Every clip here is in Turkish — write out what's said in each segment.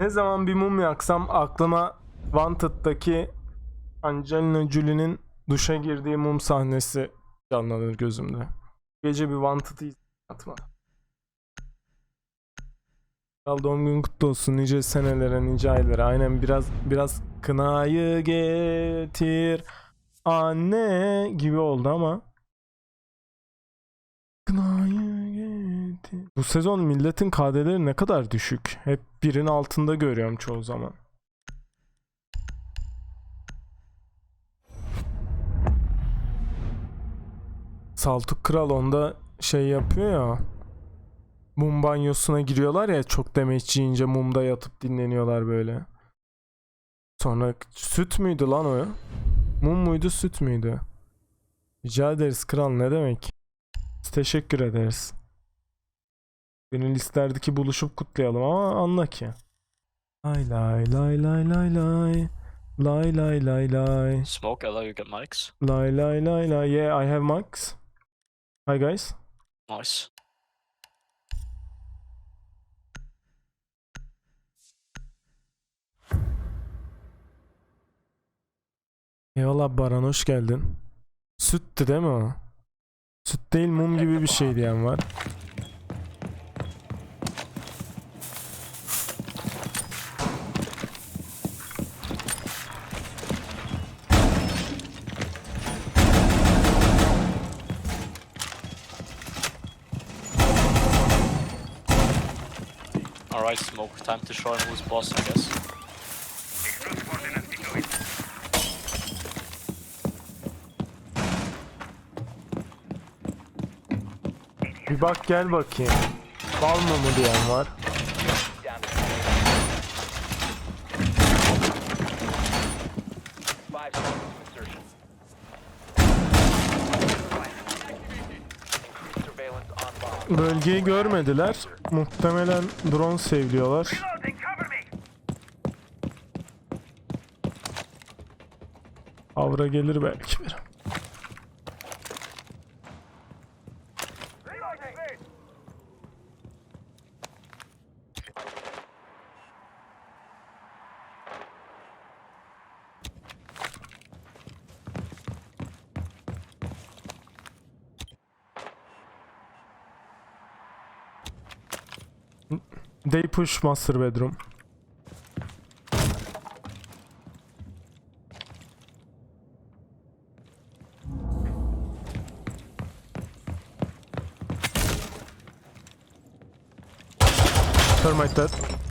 Ne zaman bir mum yaksam aklıma Wanted'daki Angelina Jolie'nin duşa girdiği mum sahnesi canlanır gözümde. Gece bir Wanted'ı atma. Kral doğum günün kutlu olsun nice senelere nice aylara aynen biraz biraz kınayı getir anne gibi oldu ama getir bu sezon milletin KD'leri ne kadar düşük hep birin altında görüyorum çoğu zaman Saltuk Kral onda şey yapıyor ya mum banyosuna giriyorlar ya çok demeç yiyince mumda yatıp dinleniyorlar böyle. Sonra süt müydü lan o? Mum muydu süt müydü? Rica ederiz kral ne demek? Teşekkür ederiz. Gönül isterdi ki buluşup kutlayalım ama anla ki. Lay lay lay lay lay lay. Lay lay lay lay. Smoke, allow you get mics. Lay lay lay lay. Yeah I have Max. Hi guys. Nice. Eyvallah Baran hoş geldin. Süttü değil mi o? Süt değil mum gibi bir şey diyen var. To him who's boss, I guess. Bir bak gel bakayım. Bal mı diyen var. Bölgeyi görmediler. Muhtemelen drone sevliyorlar. Avra gelir belki bir. They push master bedroom. Termite dead.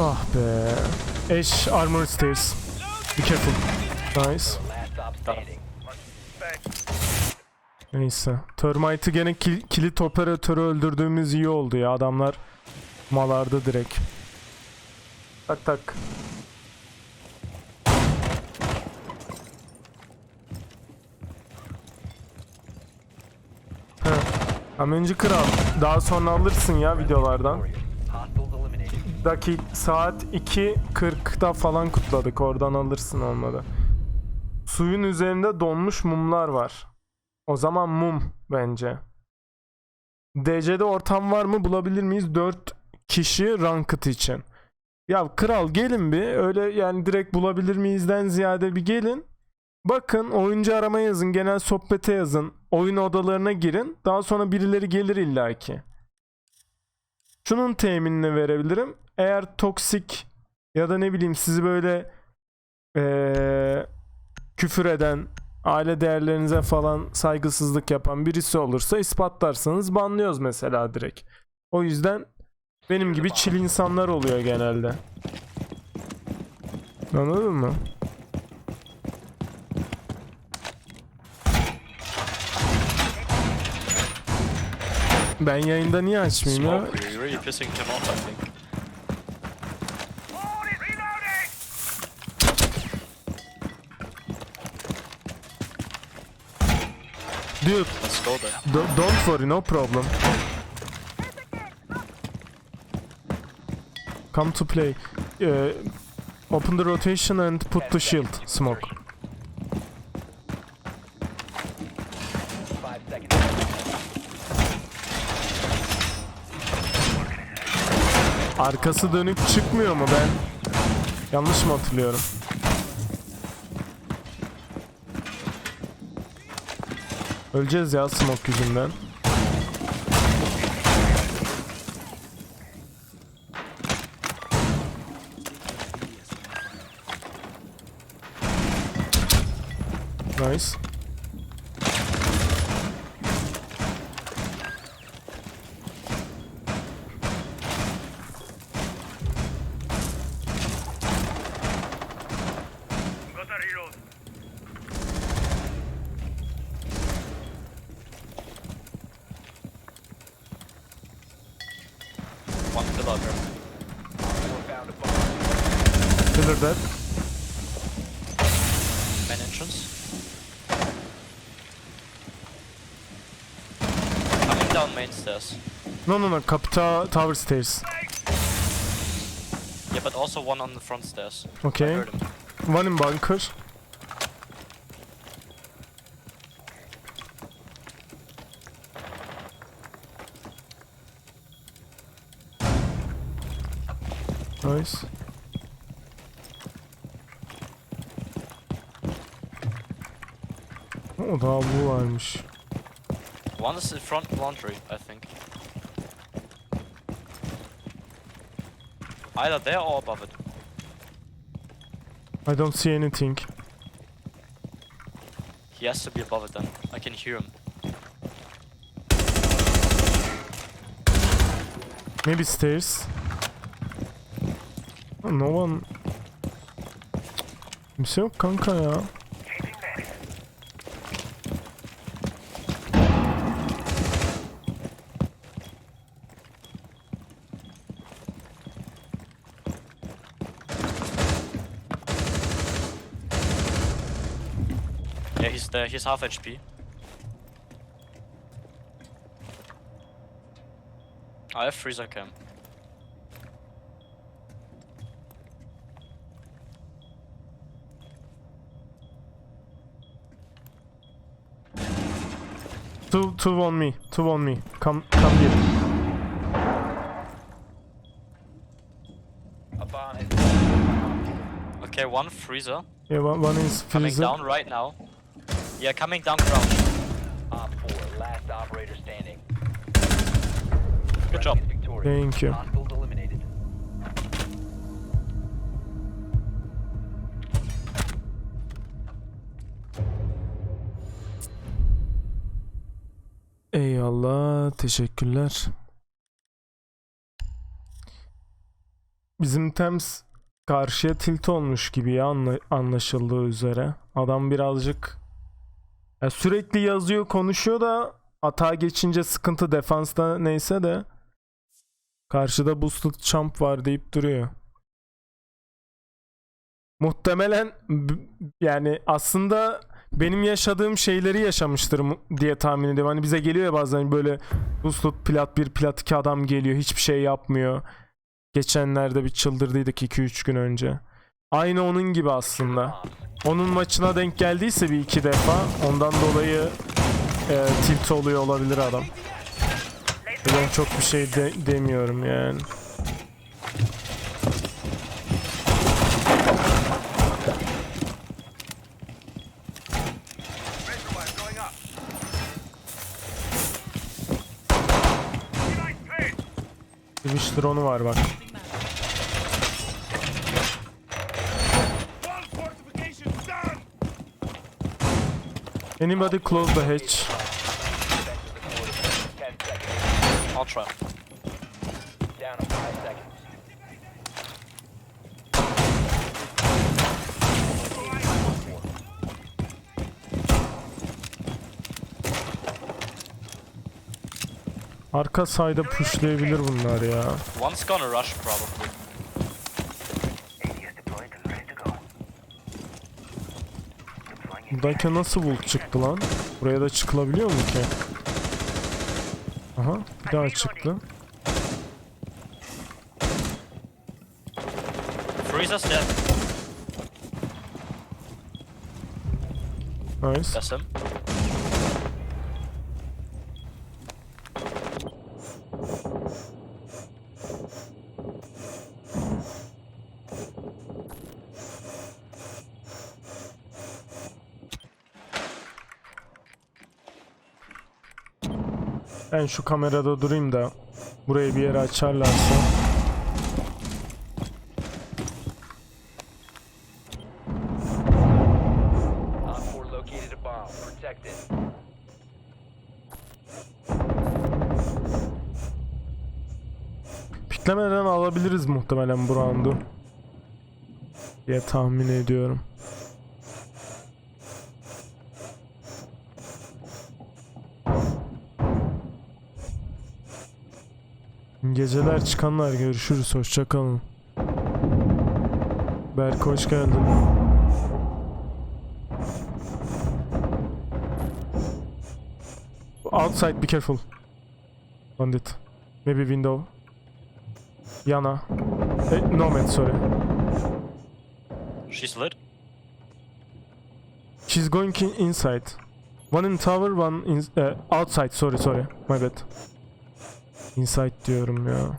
Ah be. Ash armor stairs. Be careful. Nice. Neyse. Termite'ı gene kil- kilit operatörü öldürdüğümüz iyi oldu ya. Adamlar malardı direkt. Tak tak. Heh. Amenci kral. Daha sonra alırsın ya videolardan. Hostiles eliminated. Daki saat 2.40'da falan kutladık. Oradan alırsın olmadı. Suyun üzerinde donmuş mumlar var. O zaman mum bence. DC'de ortam var mı bulabilir miyiz? 4 kişi ranked için. Ya kral gelin bir öyle yani direkt bulabilir miyizden ziyade bir gelin. Bakın oyuncu arama yazın, genel sohbete yazın, oyun odalarına girin. Daha sonra birileri gelir illaki. Şunun teminini verebilirim. Eğer toksik ya da ne bileyim sizi böyle eee, küfür eden, aile değerlerinize falan saygısızlık yapan birisi olursa ispatlarsanız banlıyoruz mesela direkt. O yüzden benim gibi çil insanlar oluyor genelde. Anladın mı? Ben yayında niye açmayayım ya? Dude, Let's go there. do- don't worry, no problem. Come to play. Uh, open the rotation and put the shield smoke. Five seconds. Arkası dönük çıkmıyor mu ben? Yanlış mı hatırlıyorum? Öleceğiz ya smoke yüzünden. Nice. One pillar there. Four found a bomb. Pillar dead. Main entrance. Coming down main stairs. No no no kapita tower stairs. Yeah, but also one on the front stairs. I Okay. heard him. One in bunker. Nice. O daha bu varmış. One is in front laundry, I think. Either there or above it. I don't see anything. He has to be above it then. I can hear him. Maybe stairs. Oh, No one. Kimse yok kanka ya. Yeah, he's there. Uh, he's half HP. I have freezer cam. Two, two on me. Two on me. Come, come here. A bomb has been Okay, one freezer. Yeah, one, one is Coming freezer. down right now. Yeah, coming down crouch. Op 4, last operator standing. Good job. Thank you. Eyvallah, teşekkürler. Bizim Thames karşıya tilt olmuş gibi ya anla- anlaşıldığı üzere. Adam birazcık ya sürekli yazıyor, konuşuyor da atağa geçince sıkıntı defansta neyse de karşıda boosted champ var deyip duruyor. Muhtemelen yani aslında benim yaşadığım şeyleri yaşamıştır diye tahmin ediyorum. Hani bize geliyor ya bazen böyle boosted plat 1 plat 2 adam geliyor hiçbir şey yapmıyor. Geçenlerde bir çıldırdıydık 2-3 gün önce. Aynı onun gibi aslında. Onun maçına denk geldiyse bir iki defa ondan dolayı e, tilt oluyor olabilir adam. Ben çok bir şey de- demiyorum yani. Twitch drone'u var bak. Anybody close the hatch? 10 seconds. I'll try. Down to 5 seconds. Arka sayda pushlayabilir bunlar ya. One's gonna rush probably. Buradayken nasıl ult çıktı lan? Buraya da çıkılabiliyor mu ki? Aha bir daha çıktı. Freezer's dead. Nice. That's him. Ben şu kamerada durayım da burayı bir yere açarlarsa. Op 4 located a bomb. Protect it. Piklemeden alabiliriz muhtemelen bu roundu. diye tahmin ediyorum. Geceler çıkanlar görüşürüz hoşçakalın. Berk hoş geldin. Outside be careful. Bandit. Maybe window. Yana. Eh, Nomad sorry. She's lit. She's going in inside. One in tower, one in eh, outside. Sorry, sorry. My bad. Inside diyorum ya.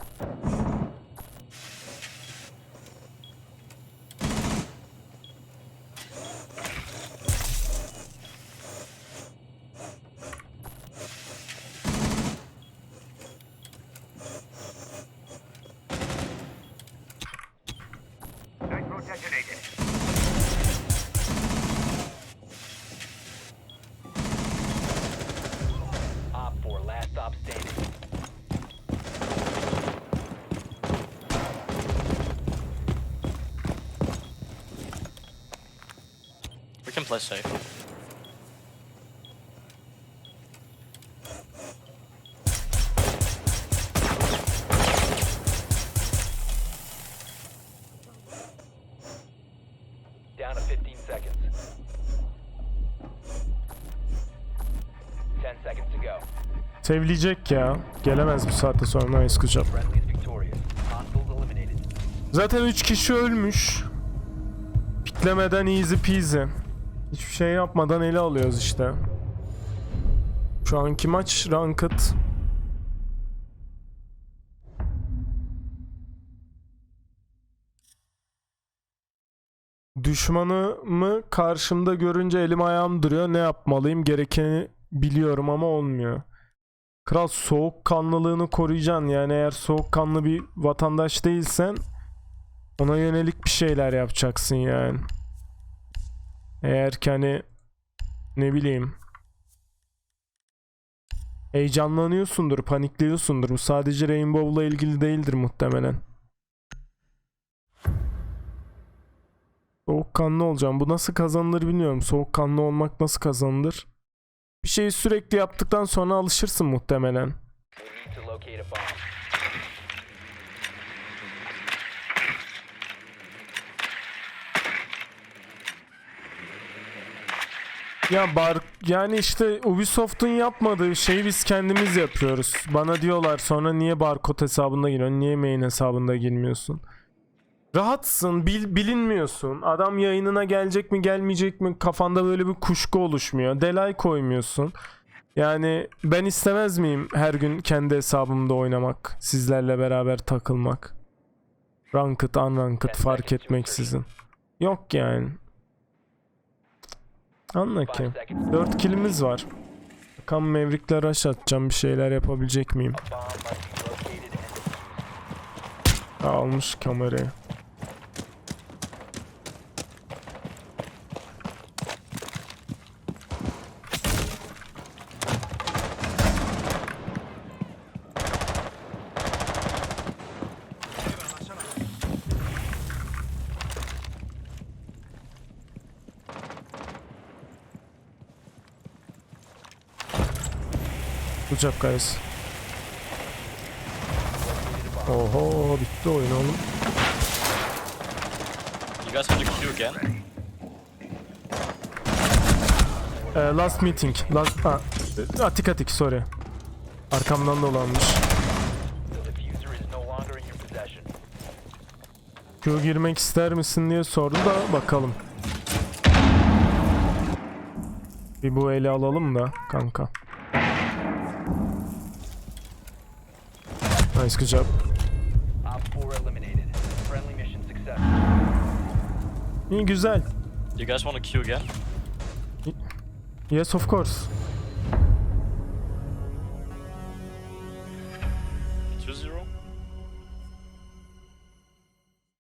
Op 4 last stop standing. We can play safe. Down to 15 seconds. 10 seconds to go. Sevleyecek ya. Gelemez bu saatte sonra. Nice victorious. Hostiles eliminated. Zaten 3 kişi ölmüş. Piklemeden easy peasy. Hiçbir şey yapmadan ele alıyoruz işte. Şu anki maç ranked. Düşmanımı karşımda görünce elim ayağım duruyor. Ne yapmalıyım? Gerekeni biliyorum ama olmuyor. Kral soğukkanlılığını koruyacaksın. Yani eğer soğukkanlı bir vatandaş değilsen ona yönelik bir şeyler yapacaksın yani. Eğer ki hani ne bileyim heyecanlanıyorsundur, panikliyorsundur. Bu sadece Rainbow'la ilgili değildir muhtemelen. Soğukkanlı olacağım. Bu nasıl kazanılır bilmiyorum. Soğukkanlı olmak nasıl kazanılır? Bir şeyi sürekli yaptıktan sonra alışırsın muhtemelen. Ya bar yani işte Ubisoft'un yapmadığı şeyi biz kendimiz yapıyoruz. Bana diyorlar sonra niye barkod hesabında giriyorsun? Niye main hesabında girmiyorsun? Rahatsın, bil, bilinmiyorsun. Adam yayınına gelecek mi, gelmeyecek mi? Kafanda böyle bir kuşku oluşmuyor. Delay koymuyorsun. Yani ben istemez miyim her gün kendi hesabımda oynamak, sizlerle beraber takılmak? Ranked, unranked fark etmeksizin. Yok yani. Anla ki. 5 seconds. 4 kilimiz var. Bakalım Maverick'le rush atacağım. Bir şeyler yapabilecek miyim? Almış kamerayı. Good job guys. Oho bitti oyun oğlum. You guys want to queue again? Ee, last meeting. Last, ha, atik atik sorry. Arkamdan dolanmış. Q girmek ister misin diye sordu da bakalım. Bir bu eli alalım da kanka. Nice good job. Op 4 eliminated. Friendly mission success. İyi güzel. You guys want to queue again? Yes of course.